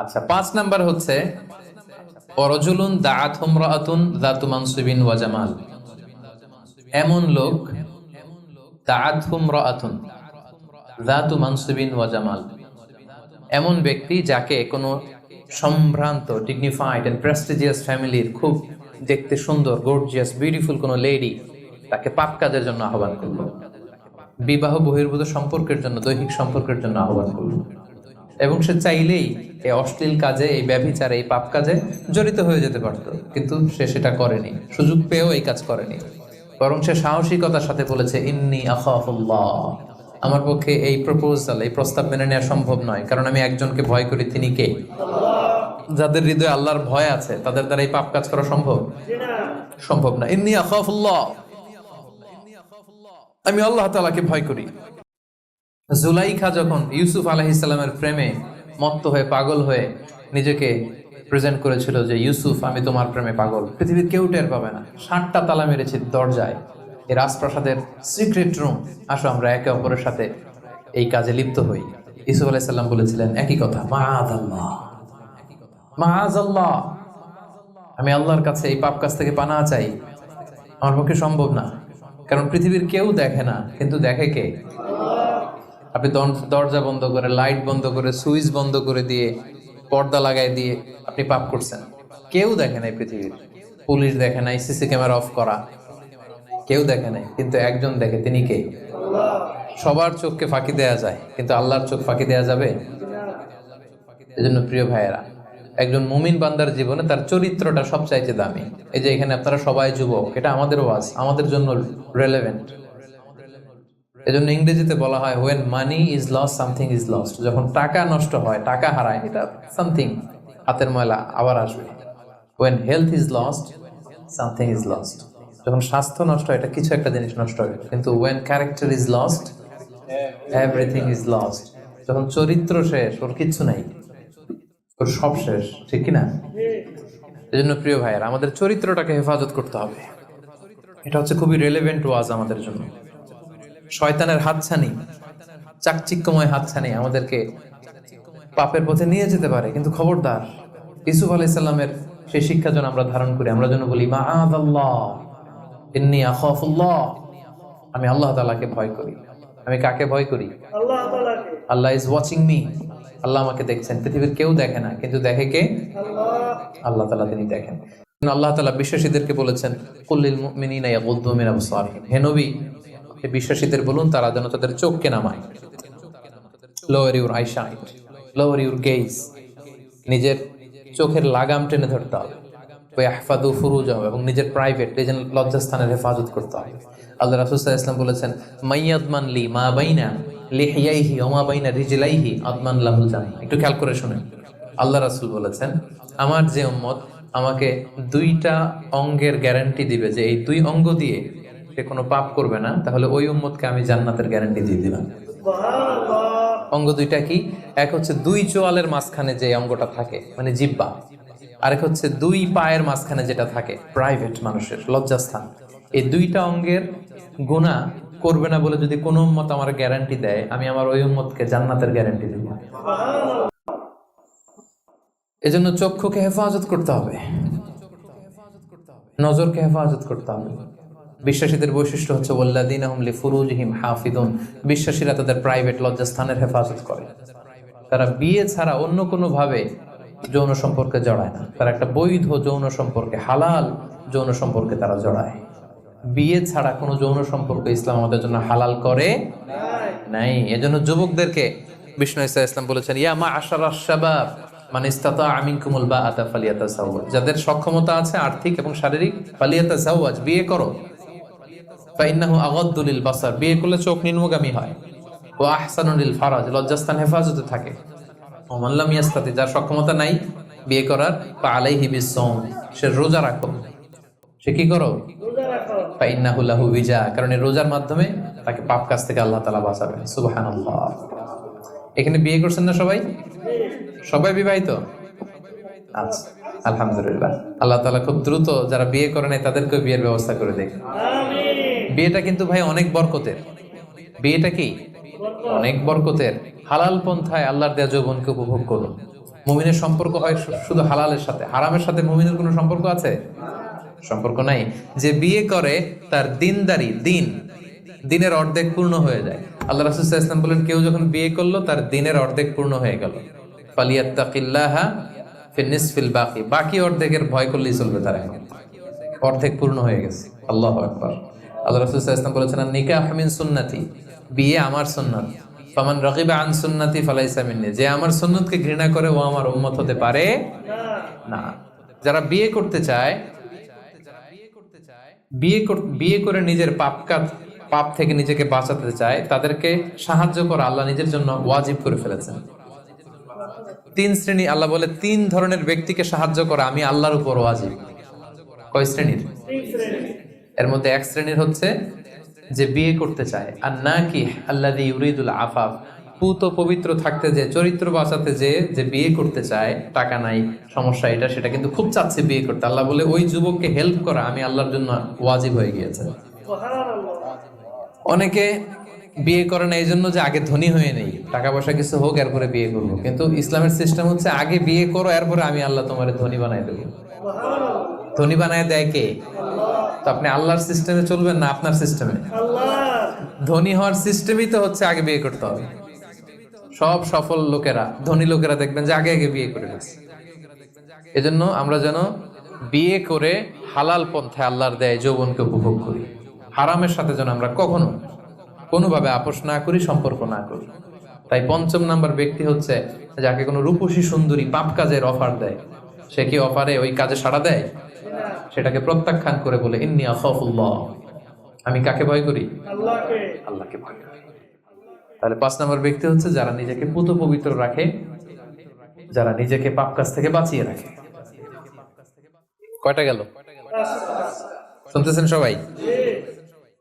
আচ্ছা পাঁচ নাম্বার হচ্ছে, অরজুলুন দাআত হুমরাআতুন যাতু মানসিবিন ওয়া জামাল। এমন লোক দাআত হুমরাআতুন যাতু মানসিবিন ওয়া জামাল। এমন ব্যক্তি যাকে কোনো সম্ভ্রান্ত ডিগনিফাইড এন্ড প্রেস্টিজিয়াস ফ্যামিলির খুব দেখতে সুন্দর গর্জিয়াস বিউটিফুল কোনো লেডি তাকে পাপ কাজের জন্য আহ্বান করল। বিবাহ বহির্ভূত সম্পর্কের জন্য, দৈহিক সম্পর্কের জন্য আহ্বান করল। এবং সে চাইলেই এই অশ্লীল কাজে, এই ব্যভিচারে, এই পাপ কাজে জড়িত হয়ে যেতে পারত। কিন্তু সে সেটা করেনি, সুযোগ পেয়েও এই কাজ করেনি। বরং সে সাহসিকতার সাথে বলেছে, ইন্নি আখাফুল্লাহ। আমার পক্ষে এই প্রপোজাল এই প্রস্তাব মেনে নেওয়া সম্ভব নয়, কারণ আমি একজনকে ভয় করি, তিনি কে? যাদের হৃদয়ে আল্লাহর ভয় আছে, তাদের দ্বারা এই পাপ কাজ করা সম্ভব? সম্ভব না। ইন্নি আখাফুল্লাহ। আমি আল্লাহ তাআলাকে ভয় করি। জুলাইখা যখন ইউসুফ আলাহিসাল্লামের প্রেমে মত্ত হয়ে, পাগল হয়ে নিজেকে প্রেজেন্ট করেছিল যে, ইউসুফ, আমি তোমার প্রেমে পাগল। পৃথিবীর কেউ টের পাবে না। ষাটটা তালা মেরেছি দরজায়। এই রাজপ্রাসাদের সিক্রেট রুম আসো, আমরা একে অপরের সাথে এই কাজে লিপ্ত হই। ইউসুফ আলাইসাল্লাম বলেছিলেন, একই কথা আল্লাহ আমি আল্লাহর কাছে এই পাপ কাজ থেকে পানা চাই। আমার পক্ষে সম্ভব না। কারণ পৃথিবীর কেউ দেখে না, কিন্তু দেখে কে? আপনি দরজা বন্ধ করে, লাইট বন্ধ করে, সুইচ বন্ধ করে দিয়ে পর্দা লাগাই দিয়ে আপনি পাপ করছেন। কেউ দেখে নাই পৃথিবীর। পুলিশ দেখে নাই, সিসি ক্যামেরা অফ করা। কেউ দেখে নাই, কিন্তু একজন দেখে, তিনি কে? সবার চোখকে ফাঁকি দেয়া যায়, কিন্তু আল্লাহর চোখ ফাঁকি দেয়া যাবে? এজন্য প্রিয় ভাইয়েরা, একজন মুমিন বান্দার জীবনে তার চরিত্রটা সবচাইতে দামি। এই যে এখানে আপনারা সবাই যুবক, এটা আমাদের ওয়াজ আমাদের জন্য রেলেভেন্ট এজন্য ইংরেজিতে বলা হয় when money is loss something is lost যখন টাকা নষ্ট হয়, টাকা হারায়, এটা সামথিং হাতের ময়লা আবার আসবে। When health is lost something is lost যখন স্বাস্থ্য নষ্ট হয়, এটা কিছু একটা জিনিস নষ্ট হয় কিন্তু when character is lost everything is lost যখন চরিত্র শেষ, ওর কিচ্ছু নাই। ওর সব শেষ, ঠিক কি না এজন্য প্রিয় ভাইয়ের, আমাদের চরিত্রটাকে হেফাজত করতে হবে। এটা হচ্ছে খুবই রেলেভেন্ট ওয়াজ আমাদের জন্য। শয়তানের হাতছানি চাকচিক্যময় হাতছানি আমাদেরকে পাপের পথে নিয়ে যেতে পারে। কিন্তু খবরদার ইসুফ আলাইসাল্লামের সেই শিক্ষা যেন আমরা ধারণ করি। আমরা যেন বলি মা ইন্নি আখাফুল্লাহ। আমি আল্লাহ তাআলাকে ভয় করি। আমি কাকে ভয় করি? আল্লাহ তাআলাকে। আল্লাহ ইজ ওয়াচিং মি আল্লাহ আমাকে দেখছেন। পৃথিবীর কেউ দেখে না কিন্তু দেখে কে? আল্লাহ। তালা তিনি দেখেন। আল্লাহ তালা বিশ্বাসীদেরকে বলেছেন কুল্লিল মুমিনিনা ইয়াগুদ্দু মিন আবসারিহিম হে নবী বিশ্বাসীদের বলুন, তারা যেন তাদের চোখকে নামায়। Lower your eyesight lower your gaze নিজের চোখের লাগাম টেনে ধরতে হবে। ওই আহফাদু ফুরুজাও এবং নিজের প্রাইভেট নিজের লজ্জাস্থানের হেফাজত করতে হবে। আল্লাহ রাসুসাহ ইসলাম বলেছেন মাইয়াদমান লি মা বাইনা লিহিয়াইহি ওমা বাইনা রিজলাইহি আদমান লাহুল জান্নাহ। একটু খেয়াল করে শুনেন। আল্লাহ রাসূল বলেছেন, আমার যে উম্মত আমাকে দুইটা অঙ্গের গ্যারান্টি দিবে যে এই দুই অঙ্গ দিয়ে সে কোনো পাপ করবে না, তাহলে ওই উম্মতকে আমি জান্নাতের গ্যারান্টি দিয়ে দিলাম। অঙ্গ দুইটা কি? এক হচ্ছে দুই চোয়ালের মাঝখানে যে অঙ্গটা থাকে মানে জিব্বা। আরেক হচ্ছে দুই পায়ের মাঝখানে যেটা থাকে প্রাইভেট মানুষের, লজ্জাস্থান। এই দুইটা অঙ্গের গুণা করবে না বলে যদি কোনো উম্মত আমার গ্যারান্টি দেয়, আমি আমার ওই উম্মতকে জান্নাতের গ্যারান্টি দিব। এজন্য চক্ষুকে হেফাজত করতে হবে। নজরকে হেফাজত করতে হবে। বিশ্বাসীদের বৈশিষ্ট্য হচ্ছে ওল্লাদিন আহমলি ফুরুজহিম হাফিদুন। বিশ্বাসীরা তাদের প্রাইভেট লজ্জাস্থানের হেফাজত করে। তারা বিয়ে ছাড়া অন্য কোনো ভাবে যৌন সম্পর্কে জড়ায় না। তারা একটা বৈধ যৌন সম্পর্কে, হালাল যৌন সম্পর্কে তারা জড়ায়। বিয়ে ছাড়া কোনো যৌন সম্পর্ক ইসলাম আমাদের জন্য হালাল করে নাই। এজন্য যুবকদেরকে বিষ্ণু ইসা ইসলাম বলেছেন, ইয়া মা আশারা শাবাব মানে ইস্তাতা আমিনকুমুল বা আতা ফালিয়াতা যাদের সক্ষমতা আছে আর্থিক এবং শারীরিক ফালিয়াতা সাওয়াজ বিয়ে করো। ফাইন্নাহু আগাদ্দুলিল বাসার। বিয়ে করলে চোখ নিম্নগামী হয়। ও আহসানুল ফারাজ লজ্জাস্থান হেফাজতে থাকে। ও মাল্লাম ইয়াস্তাতি যার সক্ষমতা নাই বিয়ে করার বা আলাইহি বিসম সে রোজা রাখো। সে কি করো? রোজা রাখো। ফাইন্নাহু লাহু বিজা কারণ এই রোজার মাধ্যমে তাকে পাপ কাজ থেকে আল্লাহ তাআলা বাঁচাবেন সুবহানাল্লাহ। এখানে বিয়ে করছেন না সবাই? সবাই বিবাহিত? আচ্ছা আলহামদুলিল্লাহ। আল্লাহ তাআলা খুব দ্রুত যারা বিয়ে করে নাই তাদেরকে বিয়ের ব্যবস্থা করে দেয় আমিন। বিয়েটা কিন্তু ভাই অনেক বরকতের। বিয়েটা কি? অনেক বরকতের। হালাল পন্থায় আল্লাহর দেয়া যৌবনকে উপভোগ করুন। মুমিনের সম্পর্ক হয় শুধু হালালের সাথে। হারামের সাথে মুমিনের কোনো সম্পর্ক আছে? সম্পর্ক নাই। যে বিয়ে করে, তার দিনদারি, দিন, দিনের অর্ধেক পূর্ণ হয়ে যায়। আল্লাহ রাসুল ইসলাম বলেন, কেউ যখন বিয়ে করল, তার দিনের অর্ধেক পূর্ণ হয়ে গেল। বাকি। বাকি অর্ধেকের ভয় করলেই চলবে তার এখন। অর্ধেক পূর্ণ হয়ে গেছে। আল্লাহ আকবার। আল্লাহ রাসুল ইসলাম বলেছেন নিকাহ মিন সুন্নাতি, বিয়ে আমার সুন্নাত। ফামান রকিবা আন সুন্নাতি ফালাইসা মিন্নি। যে আমার সুন্নতকে ঘৃণা করে ও আমার উম্মত হতে পারে না। যারা বিয়ে করতে চায়, বিয়ে বিয়ে করে নিজের পাপ কাজ পাপ থেকে নিজেকে বাঁচাতে চায়, তাদেরকে সাহায্য করা আল্লাহ নিজের জন্য ওয়াজিব করে ফেলেছেন। তিন শ্রেণি, আল্লাহ বলে, তিন ধরনের ব্যক্তিকে সাহায্য করা আমি আল্লাহর উপর ওয়াজিব। কয় শ্রেণির? এর মধ্যে এক শ্রেণির হচ্ছে যে বিয়ে করতে চায়। আর না কি আল্লাহ ইউরিদুল আফাফ পুত পবিত্র থাকতে যে, চরিত্র বাঁচাতে যে যে বিয়ে করতে চায়, টাকা নাই, সমস্যা এটা, সেটা কিন্তু খুব চাচ্ছে বিয়ে করতে। আল্লাহ বলে, ওই যুবককে হেল্প করা, আমি আল্লাহর জন্য ওয়াজিব হয়ে গিয়েছে। অনেকে বিয়ে করে না এই জন্য যে আগে ধনী হয়ে নেই। টাকা পয়সা কিছু হোক, এরপরে বিয়ে করব। কিন্তু ইসলামের সিস্টেম হচ্ছে, আগে বিয়ে করো, এরপরে আমি আল্লাহ তোমার ধনী বানাই দেবো। ধনী বানায় দেয় কে? তো আপনি আল্লাহর সিস্টেমে চলবেন না আপনার সিস্টেমে ধনী হওয়ার সিস্টেমই তো হচ্ছে আগে বিয়ে করতে হবে। সব সফল লোকেরা ধনী লোকেরা দেখবেন যে আগে আগে বিয়ে করে ফেলছে। এজন্য আমরা যেন বিয়ে করে হালাল পন্থায় আল্লাহর দেয় যৌবনকে উপভোগ করি। হারামের সাথে যেন আমরা কখনো কোনোভাবে আপোষ না করি সম্পর্ক না করি। তাই পঞ্চম নাম্বার ব্যক্তি হচ্ছে যাকে কোনো রূপসী সুন্দরী পাপ কাজের অফার দেয়। সে কি অফারে ওই কাজে সাড়া দেয়? সেটাকে প্রত্যাখ্যান করে বলে ইন্নি আখাফুল্লাহ। আমি কাকে ভয় করি? আল্লাহকে। আল্লাহকে ভয় করি। তাহলে পাঁচ নম্বর ব্যক্তি হচ্ছে যারা নিজেকে পুত পবিত্র রাখে যারা নিজেকে পাপ কাজ থেকে বাঁচিয়ে রাখে। কয়টা গেল? শুনতেছেন সবাই?